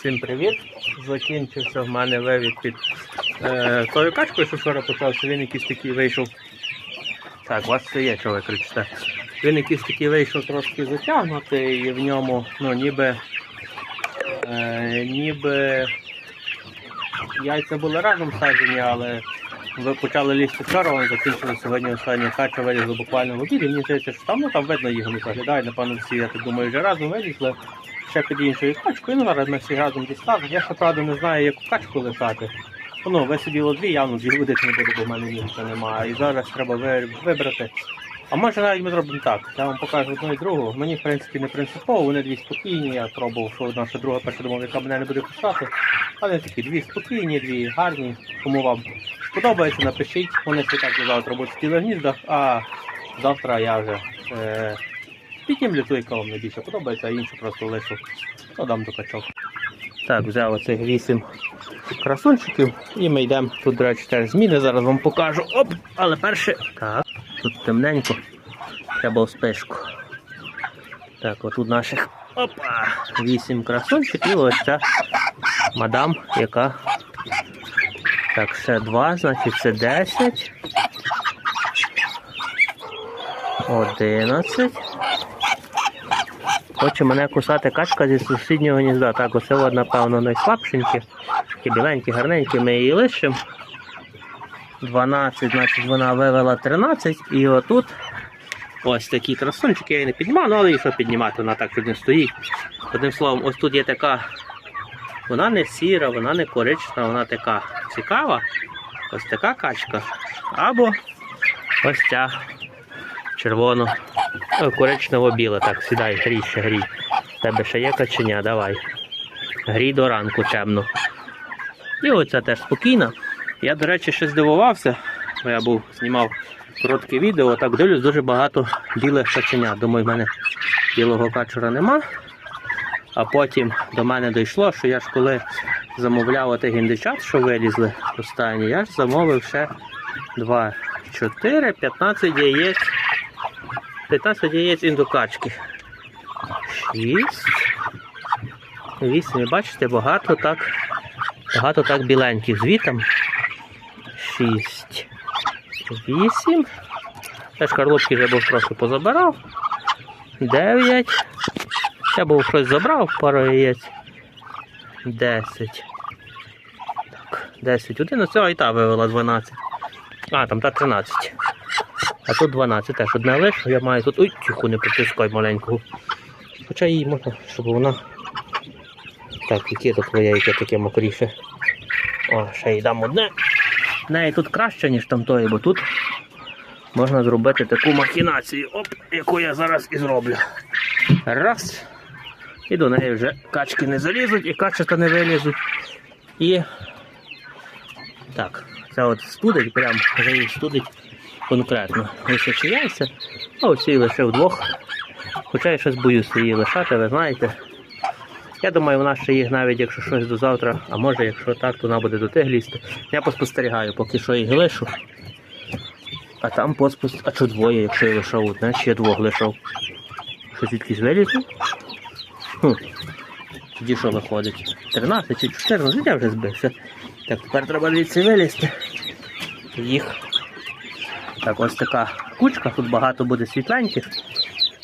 Всім привіт! Закінчився в мене вивід під е, тою качкою, що вчора почався. Він якийсь такий вийшов. Так, у вас це є, що ви кричите. Він якийсь такий вийшов трошки затягнутий і в ньому, ну, ніби. Е, ніби яйця були разом саджені, але ви почали лізти вчора, вони закінчили сьогодні остання кача вилізла буквально в обід. І мені здається, що там, ну, там видно їх не заглядає, напевно, всі, я так думаю, вже разом вилізли. Ще під іншою качкою, ну зараз ми всі разом дістали. Я ще правда не знаю, яку качку лишати. Ну, висиділо дві, явно дві водити не буде, бо в мене місця немає. І зараз треба вибрати. А може навіть ми зробимо так. Я вам покажу одну і другу. Мені, в принципі, не принципово, вони дві спокійні. Я пробував, що що друга перша думав, яка мене не буде кусати. Але такі дві спокійні, дві гарні. Кому вам сподобається, напишіть. Вони ще так завтра будуть в гніздах, а завтра я вже е, піднімлю ту, яка вам найбільше подобається, а іншу просто лишу. Додам до качок. Так, взяв оцих вісім красунчиків і ми йдемо. Тут, до речі, теж зміни, зараз вам покажу. Оп! Але перше. Так, тут темненько. Треба в спишку. Так, отут наших опа! Вісім красунчиків, і ось ця мадам, яка. Так, ще два, значить це 10. 11. Хоче мене кусати качка зі сусіднього гнізда. Так, оце от, напевно, найслабшенькі. Такі біленькі, гарненькі, ми її лишимо. 12, значить вона вивела 13. І отут ось такі красунчики, я її не піднімав, ну але і піднімати, вона так тут не стоїть. Одним словом, ось тут є така, вона не сіра, вона не коричнева, вона така цікава. Ось така качка. Або ось ця червоно О, коричнево-біле. Так, сідай, грій ще грій. Тебе ще є каченя, давай. Грій до ранку темно. І оця теж спокійна. Я, до речі, ще здивувався, бо я був знімав коротке відео, так дивлюсь, дуже багато білих каченят. Думаю, в мене білого качура нема. А потім до мене дійшло, що я ж коли замовляв отих індичат, що вилізли останні, я ж замовив ще 2, 4, 15 яєць. 15 яєць індукачки. 6. 8. Бачите, багато так. Багато так біленьких звітом. 6. 8. Я ж карлочки вже був трохи позабирав. 9. Я був щось забрав, пару яєць. 10. Так, 10. 11. О, і та вивела 12. А, там та 13. А тут 12 теж одне лише, я маю тут. Ой, тихо, не притискай маленького. Хоча її можна, щоб вона. Так, яке тут твоє, яке таке мокріше. О, ще й дам одне. Неї тут краще, ніж там тої, бо тут можна зробити таку махінацію, оп, яку я зараз і зроблю. Раз. І до неї вже качки не залізуть, і качета не вилізуть. І так, це от студить, прям вже її студить конкретно. Лисячі яйця, а оці лише вдвох. Хоча я щось боюся її лишати, ви знаєте. Я думаю, вона ще їх навіть, якщо щось до завтра, а може, якщо так, то вона буде до тих лізти. Я поспостерігаю, поки що їх лишу. А там поспост... А що двоє, якщо я лишав одне, ще двох лишав. Що звідкись вилізли? Тоді що виходить? 13 чи 14, я вже збився. Так, тепер треба звідси вилізти. Їх так, ось така кучка, тут багато буде світленьких,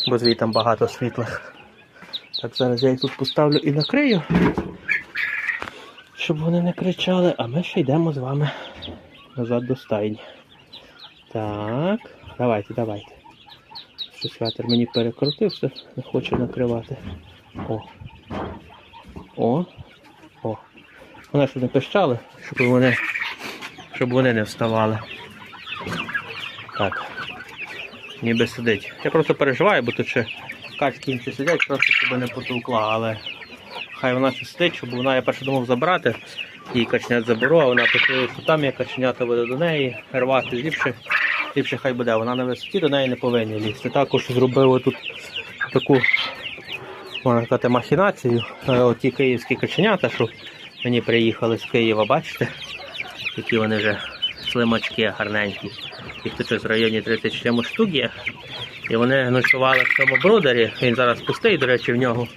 бо звідти багато світлих. Так, зараз я їх тут поставлю і накрию, щоб вони не кричали, а ми ще йдемо з вами назад до стайні. Так, давайте, давайте. Щось вятер мені перекрутився, не хоче накривати. О. О. О. Вони щоб не пищали, щоб вони, щоб вони не вставали. Так. Ніби сидить. Я просто переживаю, бо тут ще качки інші сидять, просто щоб не потовкла, але хай вона ще сидить, щоб вона, я перше думав забрати, її качнят заберу, а вона почує, що там є каченята буде до неї, рвати ліпше, ліпше хай буде. Вона на висоті до неї не повинні лізти. Також зробив тут таку можна сказати, махінацію. Е, Оті київські каченята, що мені приїхали з Києва, бачите, які вони вже слимачки гарненькі. Їх тут в районі 30 чимось штук є. І вони ночували в цьому брудері. Він зараз пустий, до речі, в нього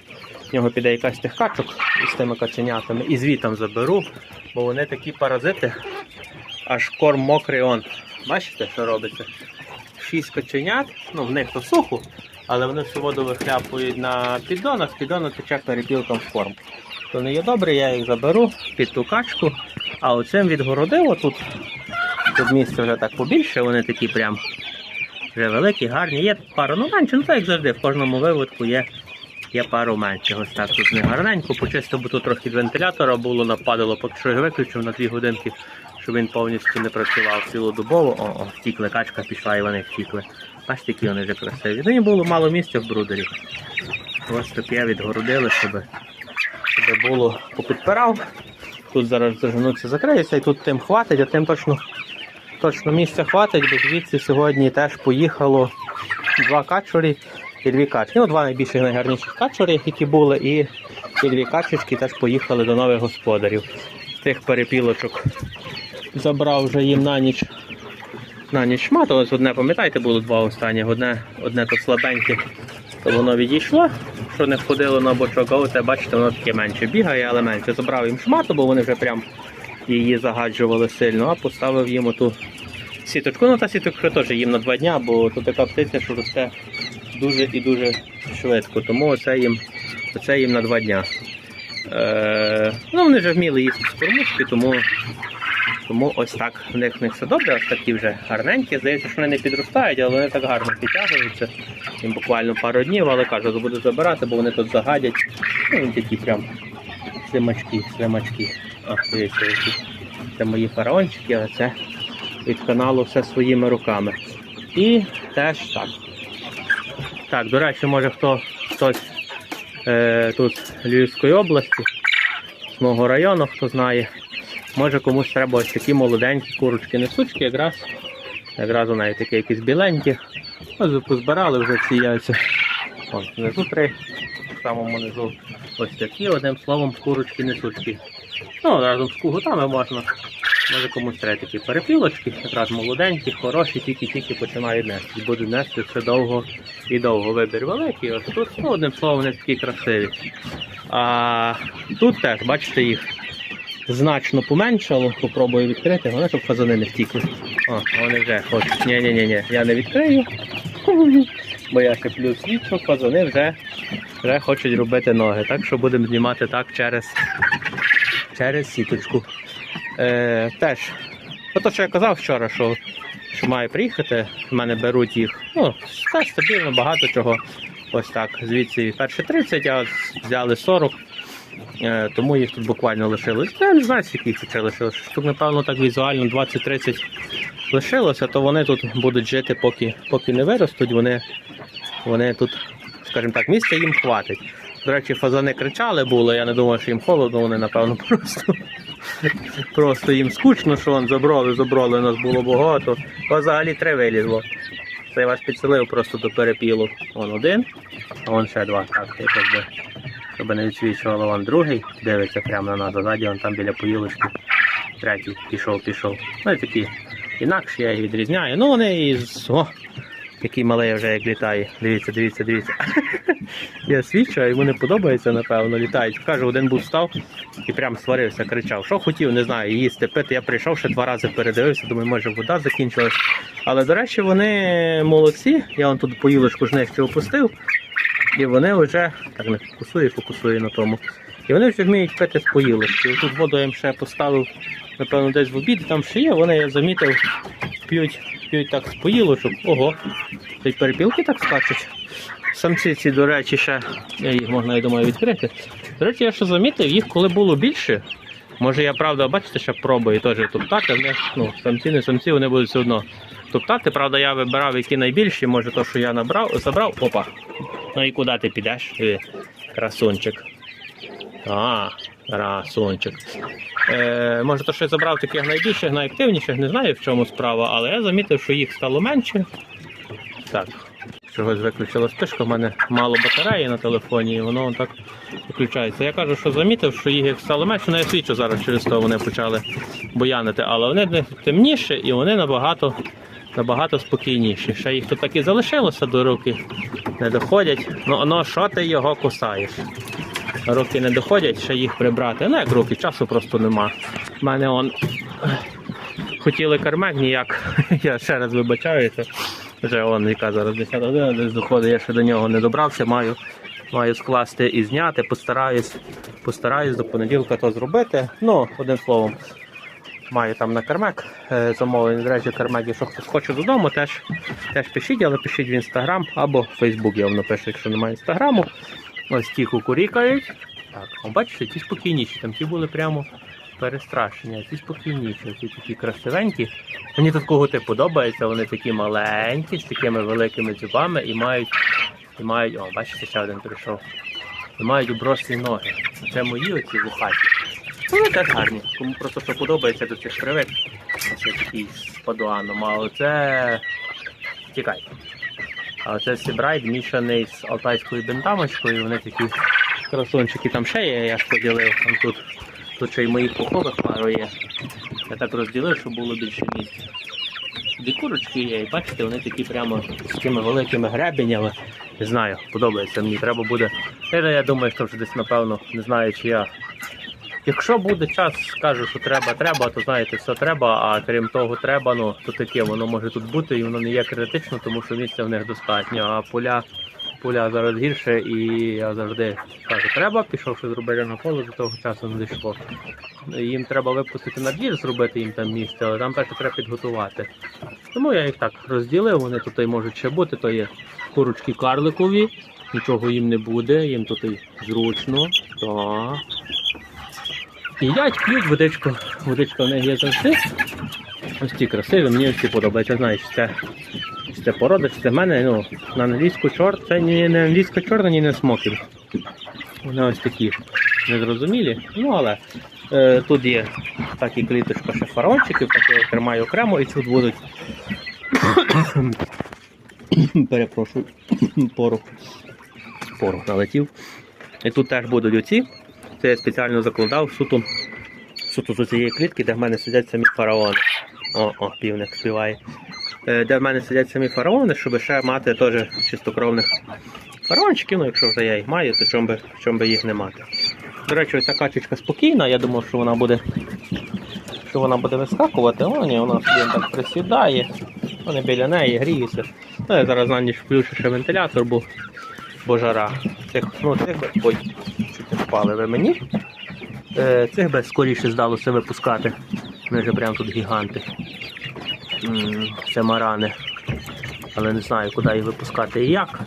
в нього піде якась тих качок із тими каченятами, і звітом заберу, бо вони такі паразити, аж корм мокрий он. Бачите, що робиться? Шість каченят, ну в них то сухо, але вони всю воду вихляпують на піддон, а з піддону тече перепілком в корм. То не є добре, я їх заберу під ту качку, а оцим відгородив отут. Тут місце вже так побільше, вони такі прям вже великі, гарні. Є пару, ну менше, ну так як завжди, в кожному виводку є, є пару менших. Ось так тут не гарненько, почисто, бо тут трохи вентилятора було, нападало, поки що його виключив на дві годинки, щоб він повністю не працював цілодобово. О, о, втікли, качка пішла і вони втікли. Бачите, які вони вже красиві. Ну і було мало місця в брудері. Ось таке відгородили, щоб, щоб було попідпирав. Тут зараз заженуться, закриється, і тут тим хватить, а тим точно точно місця хватить, бо звідси сьогодні теж поїхало два качурі і дві качки. Ну, два найбільших найгарніших качурі, які були, і, і дві качечки теж поїхали до нових господарів. Тих перепілочок забрав вже їм на ніч. На ніч шмат, ось одне, пам'ятаєте, було два останніх, одне, одне тут слабеньке, то воно відійшло, що не входило на бочок, а оце, бачите, воно таке менше бігає, але менше. Забрав їм шмату, бо вони вже прям її загаджували сильно, а поставив їм оту сіточку. Ну та сіточка теж їм на два дня, бо тут така птиця, що росте дуже і дуже швидко. Тому оце їм, оце їм на два дня. Е, ну, вони вже вміли їсти з кормушки, тому, тому ось так в них, в них все добре, ось такі вже гарненькі. Здається, що вони не підростають, але вони так гарно підтягуються. Їм буквально пару днів, але кажу, буду забирати, бо вони тут загадять. Ну, вони такі прям слимачки, слимачки. А, дивіться. Це мої фараончики, а це від каналу все своїми руками. І теж так. Так, до речі, може хто хтось е, тут Львівської області, з мого району, хто знає, може комусь треба ось такі молоденькі курочки несучки, якраз, якраз у неї такі якісь біленькі. Ось позбирали вже ці яйця. Вон, внизу три, самому низу ось такі, одним словом, курочки несучки. Ну, разом з кугутами можна. Може комусь треба такі перепілочки, якраз молоденькі, хороші, тільки-тільки починають нести. І будуть нести все довго і довго. Вибір великий. Ось тут, ну, одним словом, вони такі красиві. А тут теж, бачите, їх значно поменшало. Попробую відкрити, вони щоб фазани не втікли. О, вони вже хочуть. Ні-ні-ні, я не відкрию. Бо я ще плюс свічу, фазани вже, вже хочуть робити ноги. Так що будемо знімати так через, через сіточку. Е, теж, ну, що я казав вчора, що, що має приїхати, в мене беруть їх. Ну, теж стабільно, багато чого. Ось так. Звідси перші 30, а взяли 40. Е, тому їх тут буквально лишилось. Я не знаю, скільки їх тут лишилось. Тут, напевно, так візуально 20-30 лишилося, то вони тут будуть жити, поки, поки не виростуть. Вони, вони тут, скажімо так, місця їм хватить. До речі, фазани кричали було, я не думав, що їм холодно, вони напевно просто. Просто їм скучно, що он забрали, забрали, нас було багато. А взагалі три вилізло. Це я вас підселив просто до перепілу. Вон один, а вон ще два. Так, якби, щоб не відсвічувало вон другий, дивиться прямо на нас, ззаді вон там біля поїлочки. Третій пішов, пішов. Ну і такі інакші я їх відрізняю. Ну вони із. О, який малий вже як літає. Дивіться, дивіться, дивіться. Я свідчу, а йому не подобається, напевно, літають. Кажу, один був став і прям сварився, кричав. Що хотів, не знаю, їсти, пити. Я прийшов ще два рази передивився, думаю, може вода закінчилась. Але, до речі, вони молодці. Я вон тут поїлочку ж нижче опустив. І вони вже так не фокусує, фокусує на тому. І вони вже вміють пити з поїлочки. Тут воду я їм ще поставив, напевно, десь в обід, там ще є, вони я замітив, п'ють, п'ють так з поїлочок. Ого, й перепілки так скачуть. Самці ці, до речі, ще я їх можна, я думаю, відкрити. До речі, я ще замітив, їх коли було більше. Може я правда, бачите, ще пробую теж топтати, в ну, самці, не самці, вони будуть все одно топтати. Правда, я вибирав, які найбільші, може то, що я набрав, забрав. Опа. Ну і куди ти підеш? Е, Красунчик. А, красунчик. Е, може, то, що я забрав таких найбільших, найактивніших, не знаю в чому справа, але я замітив, що їх стало менше. Так, чогось виключила спишка, в мене мало батареї на телефоні, і воно так виключається. Я кажу, що замітив, що їх стало менше, ну я свідчу зараз через то вони почали буянити, але вони темніші і вони набагато, набагато спокійніші. Ще їх тут так і залишилося до руки, не доходять. Ну, ну що ти його кусаєш? Руки не доходять, ще їх прибрати. Ну як руки, часу просто нема. У мене он хотіли кармек ніяк. Я ще раз вибачаюся. Вже он, яка зараз 10 година десь доходить, я ще до нього не добрався, маю, маю скласти і зняти, постараюсь, постараюсь до понеділка то зробити. Ну, одним словом, маю там на кармек е, замовлення. До речі, кармек, якщо хтось хоче додому, теж, теж пишіть, але пишіть в інстаграм або в Фейсбук, я вам напишу, якщо немає інстаграму. Ось ті кукурікають. Так, бачите, ті спокійніші, там ті були прямо перестрашені, а ті спокійніші, ті такі красивенькі. Мені тут когути подобається, вони такі маленькі, з такими великими зубами і мають, і мають, о, бачите, ще один прийшов. І мають оброслі ноги. Це мої оці вухаті. Вони теж гарні. Кому просто що подобається до цих привик. Це такий з падуаном, а оце тікай. А оце сібрайд мішаний з алтайською бентамочкою, вони такі красунчики там ще є, я ж поділив. Там тут, тут ще й моїх пухових пару є. Я так розділив, щоб було більше місця. Дві курочки є, і бачите, вони такі прямо з такими великими гребенями. Не знаю, подобається мені. Треба буде. Я думаю, що вже десь, напевно, не знаю, чи я. Якщо буде час, скажу, що треба, треба, то знаєте, все треба, а крім того, треба, ну то таке, воно може тут бути і воно не є критично, тому що місця в них достатньо. А поля, поля зараз гірше, і я завжди кажу, треба, пішов щось зробити на поле, до того часу не дійшло. Їм треба випустити на двір, зробити їм там місце, але там перше треба підготувати. Тому я їх так розділив, вони тут і можуть ще бути, то є курочки карликові, нічого їм не буде, їм тут і зручно. Так. Їдять, п'ють водичку, водичка в них є завжди. Ось ці красиві, мені ці подобаються. Знаєш, це, це порода, це в мене, ну, на англійську чорт, це ні не англійська чорна, ні не смокінг. Вони ось такі незрозумілі. Ну але е, тут є так і кліточка ще фараончиків, так я тримаю окремо і тут будуть. Перепрошую, порох. Порох налетів. І тут теж будуть оці. Це я спеціально закладав суто, суто з цієї клітки, де в мене сидять самі фараони. О, о, півник співає. Е, Де в мене сидять самі фараони, щоб ще мати теж чистокровних фараончиків, ну якщо вже я їх маю, то чому би, чому би їх не мати. До речі, ця качечка спокійна, я думав, що вона буде що вона буде вискакувати, о, ні, вона собі так присідає, вони біля неї гріються. Ну, я зараз на ніч включу ще вентилятор, бо, бо жара. Цих, ну, цих ой, не мені. Е, цих би скоріше здалося випускати. Вони вже прям тут гіганти. Це марани. Але не знаю, куди їх випускати і як.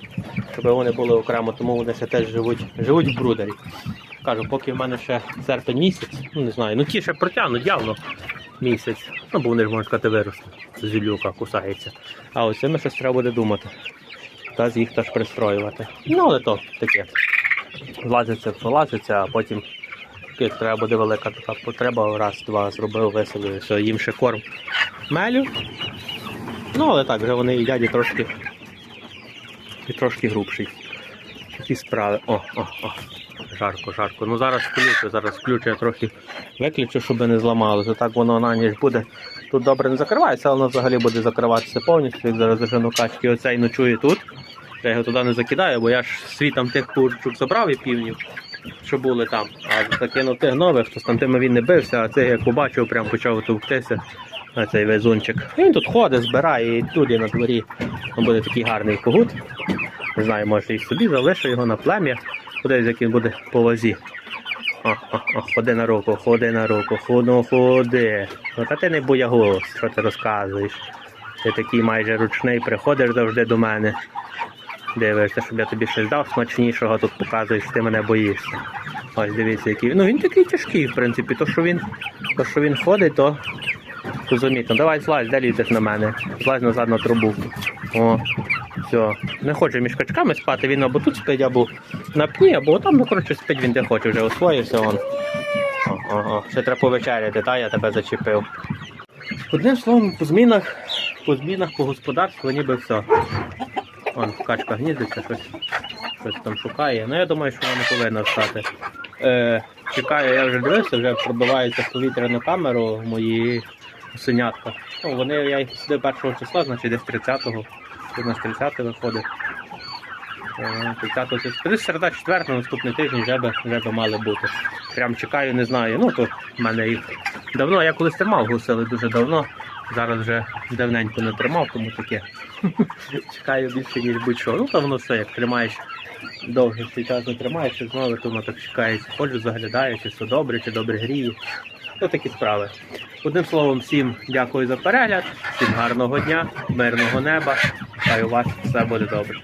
Щоб вони були окремо, тому вони ще теж живуть, живуть в брудері. Кажу, поки в мене ще серпень місяць, ну не знаю, ну ті ще протягнуть явно місяць. Ну, бо вони ж можна сказати виросли. Зілюка кусається. А ось цими щось треба буде думати. Та з їх теж пристроювати. Ну, але то таке. Влазиться, пролазиться, а потім треба буде велика така потреба, раз-два зробив, весело, все, їм ще корм мелю. Ну, але так, вже вони їдять і трошки, і трошки грубший. Такі справи. О, о, о. Жарко, жарко. Ну зараз включу, зараз включу, я трохи виключу, щоб не зламалося. Так воно на ніч буде. Тут добре не закривається, але воно взагалі буде закриватися повністю. Як зараз зажену качки, оцей ночує тут. Я його туди не закидаю, бо я ж свій там тих курчук забрав і півнів, що були там. А закинув тих нових, то з тими він не бився, а цей як побачив, прям почав товктися. На цей везунчик. Він тут ходить, збирає і тут і на дворі. Ну, Буде такий гарний когут. Не знаю, може і собі залишу його на плем'я. Кудись як він буде по вазі. О, о, о, ходи на руку, ходи на руку, ходу, ходи. Ну та ти не боягуз, що ти розказуєш. Ти такий майже ручний, приходиш завжди до мене. Дивишся, щоб я тобі щось дав смачнішого, тут показуєш, ти мене боїшся. Ось дивіться, який. Ну він такий тяжкий, в принципі. То, що він, то, що він ходить, то, то. Давай злазь, де лізеш на мене. Злазь назад на трубу. О, все. Не хоче між качками спати, він або тут спить, або на пні, або там, ну коротше, спить він де хоче, вже освоївся он. О, о, о. Ще треба повечеряти, та я тебе зачепив. Одним словом, по змінах, по змінах, по господарству ніби все. Вон, качка гніздиться, щось, щось там шукає. Ну я думаю, що вона не повинна встати. Е, чекаю, я вже дивився, вже пробивається в повітряну камеру мої синятка. Ну, вони, я їх сюди першого числа, значить десь 30-го. Тут у нас 30 виходить. Ага, 30 числа. середа четвер, на наступний тиждень вже би, вже мали бути. Прям чекаю, не знаю. Ну, то в мене їх давно, я колись тримав гусили дуже давно. Зараз вже давненько не тримав, тому таке. Чекаю більше, ніж будь-що. Ну, то воно все, як тримаєш довгий цей час не тримаєш, і знову то воно так чекається. Ходжу, заглядаю, чи все добре, чи добре гріє. Ну, такі справи. Одним словом, всім дякую за перегляд, всім гарного дня, мирного неба. Хай у вас все буде добре.